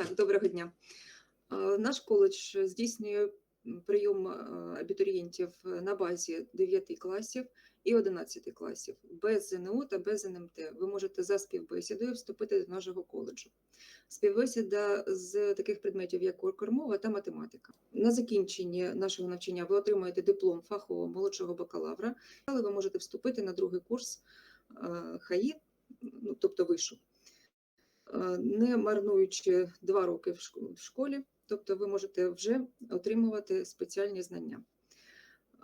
Так, доброго дня. Е, Наш коледж здійснює прийом е, абітурієнтів на базі 9 класів і 11 класів без ЗНО та без НМТ. Ви можете за співбесідою вступити до нашого коледжу. Співбесіда з таких предметів, як кормова та математика. На закінченні нашого навчання ви отримаєте диплом фахового молодшого бакалавра, але ви можете вступити на другий курс е, ХАІ, ну, тобто вишу не марнуючи два роки в шк- школі, тобто ви можете вже отримувати спеціальні знання.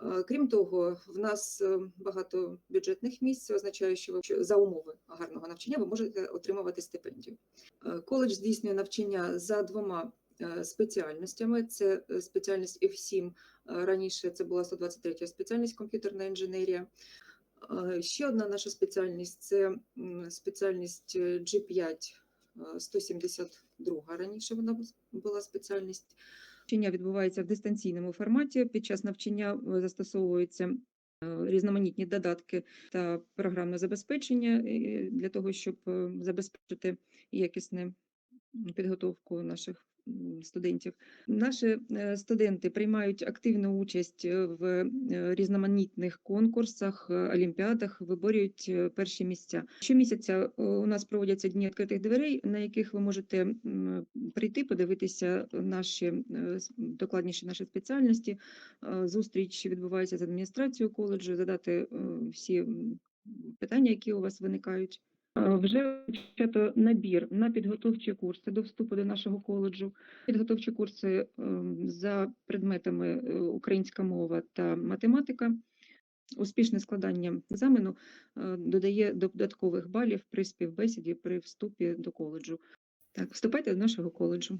Е, Крім того, в нас е, багато бюджетних місць, означає, що ви за умови гарного навчання ви можете отримувати стипендію. Е, Коледж здійснює навчання за двома е, спеціальностями. Це е, спеціальність F7, е, раніше це була 123 спеціальність комп'ютерна інженерія. Е, Ще одна наша спеціальність це спеціальність е, G5 е, 172 раніше вона була спеціальність. Навчання відбувається в дистанційному форматі. Під час навчання е, застосовуються е, різноманітні додатки та програмне забезпечення е, для того, щоб забезпечити якісне підготовку наших студентів. Наші е, студенти приймають активну участь е, в е, різноманітних конкурсах, олімпіадах, виборюють перші місця. Щомісяця у нас проводяться дні відкритих дверей, на яких ви можете прийти, подивитися наші докладніше наші спеціальності. Зустріч відбувається з адміністрацією коледжу, задати всі питання, які у вас виникають. Е, Вже почато набір на підготовчі курси до вступу до нашого коледжу. Підготовчі курси ем, за предметами е, українська мова та математика. Успішне складання екзамену додає додає додаткових балів при співбесіді при вступі до коледжу. Так, вступайте до нашого коледжу.